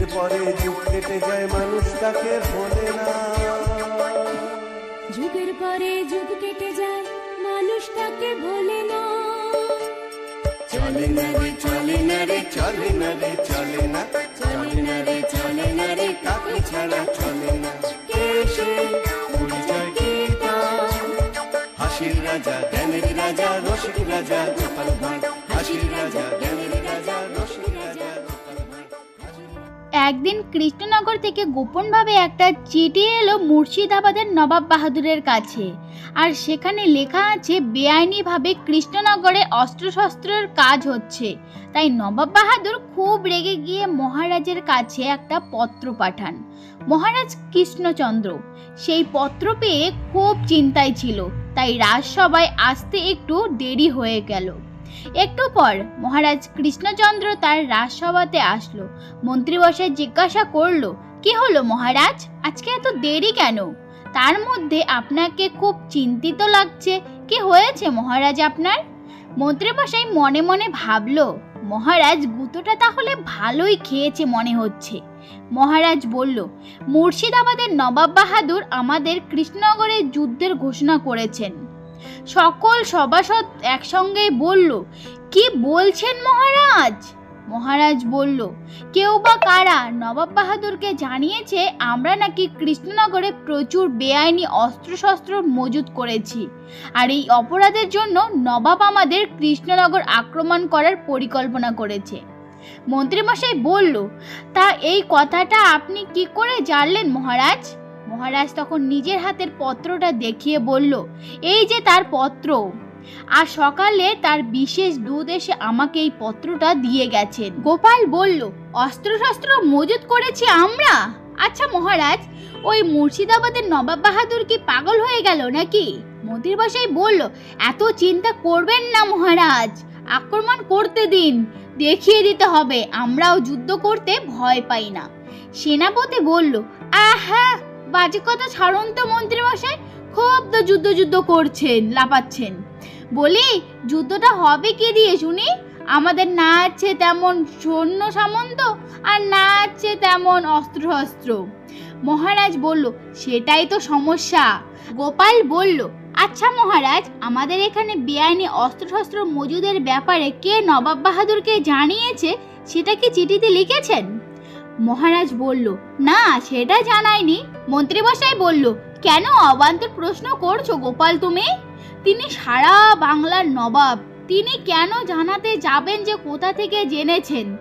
যুগের পরে যুগ কেটে যায় মানুষ তাকে ভোলে না। যুগের পরে যুগ কেটে যায় মানুষ তাকে ভোলে না। চলে না রে চলে না রে চলে না রে চলে না। চলে না রে চলে না রে কাকে ছাড়া চলে না? কে সে পরিচয় কি তার? হাসির রাজা জ্ঞানের রাজা রসিক রাজা গোপাল ভাঁড়। হাসির একদিন কৃষ্ণনগর থেকে গোপনভাবে একটা চিঠি এলো মুর্শিদাবাদের নবাব বাহাদুরের কাছে। আর সেখানে লেখা আছে, বেআইনিভাবে কৃষ্ণনগরে অস্ত্রশস্ত্রের কাজ হচ্ছে। তাই নবাব বাহাদুর খুব রেগে গিয়ে মহারাজের কাছে একটা পত্র পাঠান। মহারাজ কৃষ্ণচন্দ্র, সেই পত্র পেয়ে খুব চিন্তায় ছিল। তাই রাজসভায় আসতে একটু দেরি হয়ে গেল। একটু পর মহারাজ কৃষ্ণচন্দ্র তার রাজসভাতে আসলো। মন্ত্রীবসায় জিজ্ঞাসা করল, কি হলো মহারাজ? আজকে এত দেরি কেন? তার মধ্যে আপনাকে খুব চিন্তিত লাগছে। কি হয়েছে মহারাজ আপনার? মন্ত্রীমশাই মনে মনে ভাবল, মহারাজ, গুঁতোটা তাহলে ভালোই খেয়েছে মনে হচ্ছে। মহারাজ বলল, মুর্শিদাবাদের নবাব বাহাদুর আমাদের কৃষ্ণনগরে যুদ্ধের ঘোষণা করেছেন। সকল সভাসদ একসঙ্গে বলল, কি বলছেন মহারাজ? মহারাজ বলল, কেউ বা কারা নবাব বাহাদুরকে জানিয়েছে আমরা নাকি কৃষ্ণনগরে প্রচুর বেআইনি অস্ত্রশস্ত্র মজুত করেছি, আর এই অপরাধের জন্য নবাব আমাদের কৃষ্ণনগর আক্রমণ করার পরিকল্পনা করেছে। মন্ত্রীমশাই বলল, তা এই কথাটা আপনি কি করে জানলেন মহারাজ? মহারাজ তখন নিজের হাতের পত্রটা দেখিয়ে বলল, এই যে তার পত্র। আর সকালে তার বিশেষ দূত এসে আমাকে এই পত্রটা দিয়ে গেছেন। গোপাল বলল, অস্ত্রশস্ত্র মজুত করেছি আমরা? আচ্ছা মহারাজ, ওই মুর্শিদাবাদের নবাব বাহাদুর কি পাগল হয়ে গেল নাকি? মন্ত্রী বাসাই বলল, এত চিন্তা করবেন না মহারাজ, আক্রমণ করতে দিন, দেখিয়ে দিতে হবে, আমরাও যুদ্ধ করতে ভয় পাই না। সেনাপতি বলল, আহা বাজে কথা ছাড়ুন তো মন্ত্রী মশাই খুব তো যুদ্ধ যুদ্ধ করছেন লাপাচ্ছেন বলি, যুদ্ধটা হবে কি দিয়ে শুনি? আমাদের না আছে তেমন সৈন্য সামন্ত আর না আছে তেমন অস্ত্র শস্ত্র মহারাজ বলল, সেটাই তো সমস্যা। গোপাল বলল আচ্ছা মহারাজ, আমাদের এখানে বেআইনি অস্ত্রশস্ত্র মজুদের ব্যাপারে কে নবাব বাহাদুরকে জানিয়েছে, সেটা কি চিঠিতে লিখেছেন? মহারাজ বলল, না, সেটা জানায়নি। মন্ত্রীমশাই বলল, কেন অবান্তর প্রশ্ন করছ গোপাল তুমি? তিনি সারা বাংলার নবাব। তিনি কেন জানাতে যাবেন যে কোথা থেকে জেনেছেন?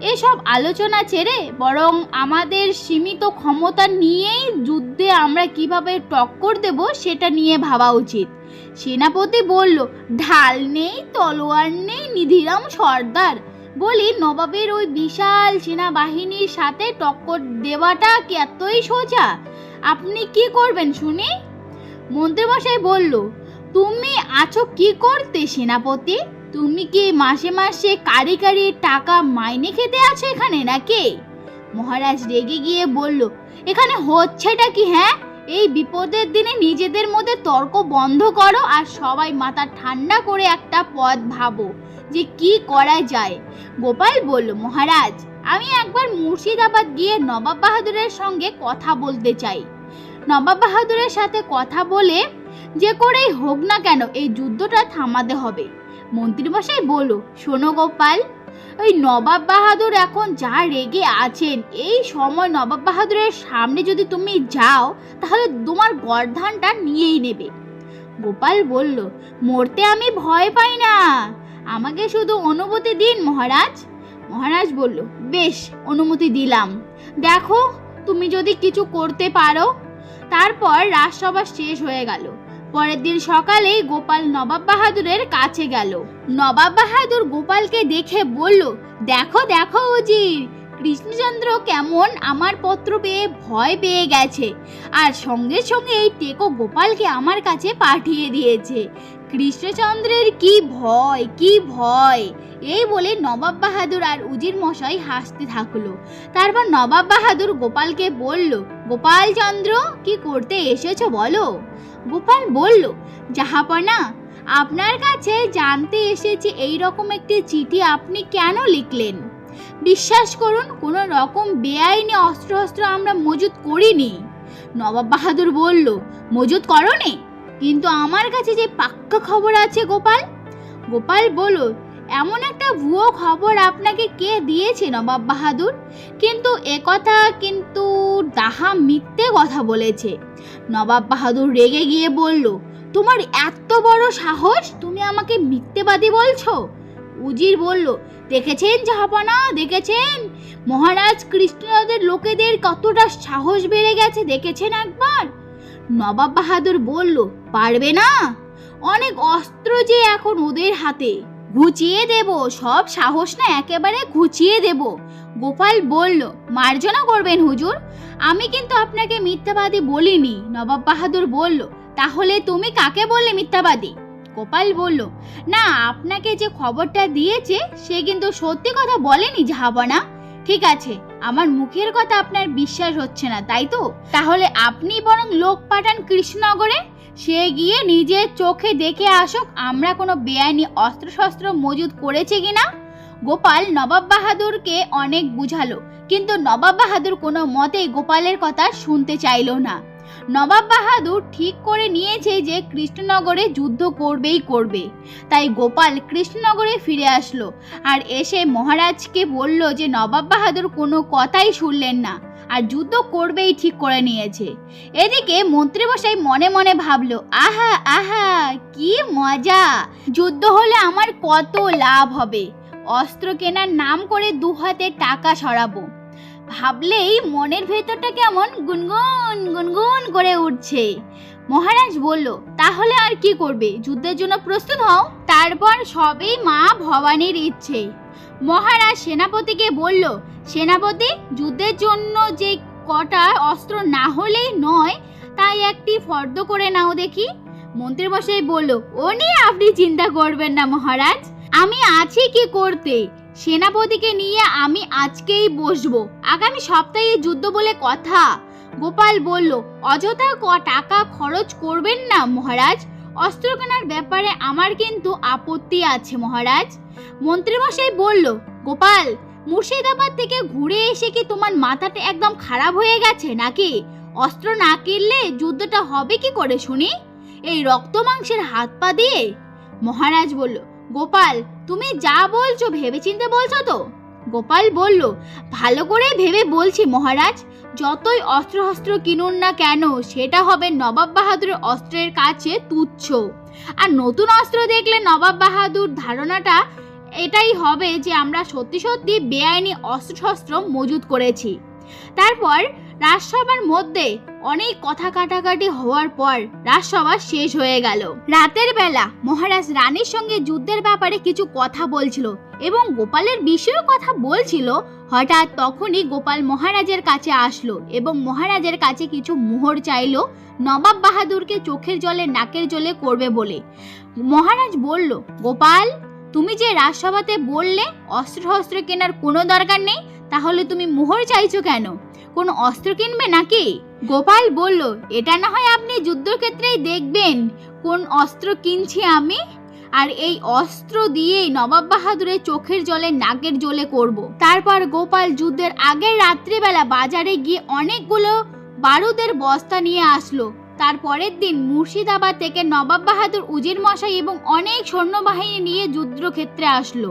এসব আলোচনা ছেড়ে বরং আমাদের সীমিত ক্ষমতা নিয়েই যুদ্ধে আমরা কীভাবে টক্কর দেব সেটা নিয়ে ভাবা উচিত। সেনাপতি বলল, ঢাল নেই, তলোয়ার নেই, নিধিরাম সর্দার। বলি নবাবের ওই বিশাল সেনাবাহিনীর সাথে টক্কর দেওয়াটা কি এতই সোজা? আপনি কি করবেন শুনি? মন্ত্রীমশাই বলল, তুমি আছো কি করতে সেনাপতি? তুমি কি মাসে মাসে কারি কারি টাকা মাইনে খেতে আছো এখানে নাকি? মহারাজ রেগে গিয়ে বলল, এখানে হচ্ছেটা কি হ্যাঁ? এই বিপদের দিনে নিজেদের মধ্যে তর্ক বন্ধ করো আর সবাই মাথা ঠান্ডা করে একটা পথ ভাবো যে কি করা যায়। গোপাল বলল, মহারাজ, আমি একবার মুর্শিদাবাদ গিয়ে নবাব বাহাদুরের সঙ্গে কথা বলতে চাই। নবাব বাহাদুরের সাথে কথা বলে, যে করেই হোক না কেন, এই যুদ্ধটা থামাতে হবে। মন্ত্রীমশাই বলল, শোনো গোপাল ওই নবাব বাহাদুর এখন যা রেগে আছেন, এই সময় নবাব বাহাদুরের সামনে যদি তুমি যাও, তাহলে তোমার গর্ধানটা নিয়েই নেবে। গোপাল বলল, মরতে আমি ভয় পাই না। আমাকে শুধু অনুমতি দিন মহারাজ। মহারাজ বলল, বেশ, অনুমতি দিলাম। দেখো, তুমি যদি কিছু করতে পারো। তারপর রাজসভা শেষ হয়ে গেল। পরের দিন সকালেই গোপাল নবাব বাহাদুরের কাছে গেল। নবাব বাহাদুর গোপালকে দেখে বলল, দেখো দেখো উজির কৃষ্ণচন্দ্র কেমন আমার পত্র পেয়ে ভয় পেয়ে গেছে। আর সঙ্গে সঙ্গে এই টেকো গোপালকে আমার কাছে পাঠিয়ে দিয়েছে। কৃষ্ণচন্দ্রের কি ভয় কি ভয়? এই বলে নবাব বাহাদুর আর উজির মশাই হাসতে থাকল। তারপর নবাব বাহাদুর গোপালকে বলল, গোপাল চন্দ্র, কি করতে এসেছ বলো? গোপাল বলল, জাহাপনা, আপনার কাছে জানতে এসেছি এই রকম একটি চিঠি আপনি কেন লিখলেন? বিশ্বাস করুন, কোনো রকম বেআইনি অস্ত্র অস্ত্র আমরা মজুত করিনি। নবাব বাহাদুর বলল, মজুত করনি? কিন্তু আমার কাছে যে পাক্কা খবর আছে গোপাল? গোপাল বলল এমন একটা ভুয়ো খবর আপনাকে কে দিয়েছে, নবাব বাহাদুর? কিন্তু একথা কিন্তু দাহা মিথ্যে কথা বলেছে। নবাব বাহাদুর রেগে গিয়ে বলল, তোমার এত বড় সাহস? তুমি আমাকে মিথ্যেবাদী বলছো? উজির বলল, দেখেছেন জাহাপানা? দেখেছেন? মহারাজ কৃষ্ণদের লোকেদের কতটা সাহস বেড়ে গেছে, দেখেছেন একবার? নবাব বাহাদুর বলল, পারবে না। অনেক অস্ত্র যে এখন ওদের হাতে। ঘুচিয়ে দেব। সব সাহস না একেবারে ঘুচিয়ে দেব। গোপাল বলল, মার্জনা করবেন হুজুর। আমি কিন্তু আপনাকে মিথ্যাবাদী বলিনি, নবাব বাহাদুর বলল, তাহলে তুমি কাকে বললে মিথ্যাবাদী? গোপাল বলল, না, আপনাকে যে খবরটা দিয়েছে, সে কিন্তু সত্যি কথা বলেনি জাহাবনা ঠিক আছে, আমার মুখের কথা আপনার বিশ্বাস হচ্ছে না, তাই তো? তাহলে আপনি বরং লোক পাঠান কৃষ্ণনগরে। সে গিয়ে নিজের চোখে দেখে আসুক, আমরা কোনো বেআইনি অস্ত্রশস্ত্র মজুদ করেছি কিনা? গোপাল নবাব বাহাদুরকে অনেক বুঝালো, কিন্তু নবাব বাহাদুর কোনো মতেই গোপালের কথা শুনতে চাইলো না। নবাব বাহাদুর ঠিক করে নিয়েছে যে কৃষ্ণনগরে যুদ্ধ করবেই করবে। তাই গোপাল কৃষ্ণনগরে ফিরে আসলো, আর এসে মহারাজকে বলল যে, নবাব বাহাদুর কোনো কথাই শুনলেন না। আর যুদ্ধ করবেই ঠিক করে নিয়েছে। এদিকে মন্ত্রীমশাই মনে মনে ভাবলো, আহা আহা, কি মজা! যুদ্ধ হলে আমার কত লাভ হবে। অস্ত্র কেনার নাম করে দু হাতে টাকা সরাবো। ভাবলেই মনের ভেতরটা কেমন গুনগুন গুনগুন করে উঠছে। মহারাজ বলল, তাহলে আর কি করবে? যুদ্ধের জন্য প্রস্তুত হও, তারপর সবই মা ভবানীর ইচ্ছে। মহারাজ সেনাপতিকে বলল, সেনাপতি, যুদ্ধের জন্য যে কটা অস্ত্র না হলেই নয়, তাই একটি ফর্দ করে নাও দেখি। মন্ত্রীমশাই বলল, ও নিয়ে আপনি চিন্তা করবেন না মহারাজ, আমি আছি কি করতে? সেনাপতিকে নিয়ে আমি আজকেই বসবো। আগামী সপ্তাহে যুদ্ধ বলে কথা। গোপাল বলল, অযথা ক টাকা খরচ করবেন না মহারাজ অস্ত্র কেনার ব্যাপারে আমার কিন্তু আপত্তি আছে মহারাজ। মন্ত্রীমশাই বলল, গোপাল, মুর্শিদাবাদ থেকে ঘুরে এসে কি তোমার মাথাটা একদম খারাপ হয়ে গেছে নাকি? অস্ত্র না কিনলে যুদ্ধটা হবে কি করে শুনি? এই রক্ত মাংসের হাত পা দিয়ে? মহারাজ বলল, গোপাল, তুমি যা বলছো ভেবেচিন্তে বলছো তো? গোপাল বলল, ভালো করে ভেবে বলছি মহারাজ, যতই অস্ত্র হস্ত্র কিনুন না কেন, সেটা হবে নবাব বাহাদুরের অস্ত্রের কাছে তুচ্ছ। আর নতুন অস্ত্র দেখলে নবাব বাহাদুর ধারণাটা এটাই হবে যে আমরা সত্যি সত্যি বেআইনি অস্ত্র শস্ত্র মজুত করেছি। তারপর রাজসভার মধ্যে অনেক কথা কাটাকাটি হওয়ার পর রাজসভা শেষ হয়ে গেল। রাতের বেলা মহারাজ রানীর সঙ্গে যুদ্ধের ব্যাপারে কিছু কথা বলছিল এবং গোপালের বিষয়েও কথা বলছিল। হঠাৎ তখনই গোপাল মহারাজের কাছে আসলো এবং মহারাজের কাছে কিছু মোহর চাইলো, নবাব বাহাদুরকে চোখের জলে, নাকের জলে করবে বলে। মহারাজ বলল, গোপাল, তুমি যে রাজসভাতে বললে অস্ত্র শস্ত্র কেনার কোনো দরকার নেই তাহলে তুমি মোহর চাইছো কেন? কোন অস্ত্র কিনবে নাকি? গোপাল বলল, এটা না হয় আপনি যুদ্ধক্ষেত্রেই দেখবেন কোন অস্ত্র কিনছি আমি? আর এই অস্ত্র দিয়েই নবাব বাহাদুরের চোখের জলে, নাকের জলে করব। তারপর গোপাল যুদ্ধের আগের রাত্রিবেলা বাজারে গিয়ে অনেকগুলো বারুদের বস্তা নিয়ে আসলো। তার পরের দিন মুর্শিদাবাদ থেকে নবাব বাহাদুর, উজির মশাই এবং অনেক সৈন্যবাহিনী নিয়ে যুদ্ধক্ষেত্রে আসলো।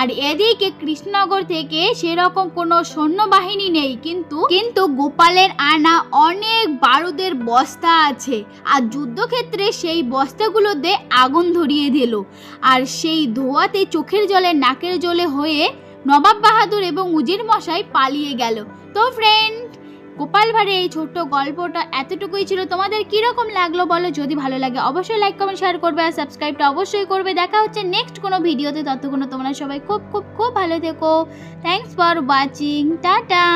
আর এদিকে কৃষ্ণনগর থেকে সেরকম কোনো সৈন্যবাহিনী নেই, কিন্তু কিন্তু গোপালের আনা অনেক বারুদের বস্তা আছে। আর যুদ্ধক্ষেত্রে সেই বস্তাগুলোতে আগুন ধরিয়ে দিল। আর সেই ধোয়াতে চোখের জলে, নাকের জলে হয়ে নবাব বাহাদুর এবং উজির মশাই পালিয়ে গেল। তো ফ্রেন্ড গোপাল ভাঁড়ের এই ছোট্ট গল্পটা এতটুকুই ছিল। তোমাদের কীরকম লাগল বলো? যদি ভালো লাগে, অবশ্যই লাইক কমেন্ট শেয়ার করবে আর সাবস্ক্রাইবটা অবশ্যই করবে। দেখা হচ্ছে নেক্সট কোনো ভিডিওতে। ততক্ষণ তোমরা সবাই খুব খুব খুব ভালো থেকো। Thanks for watching tata.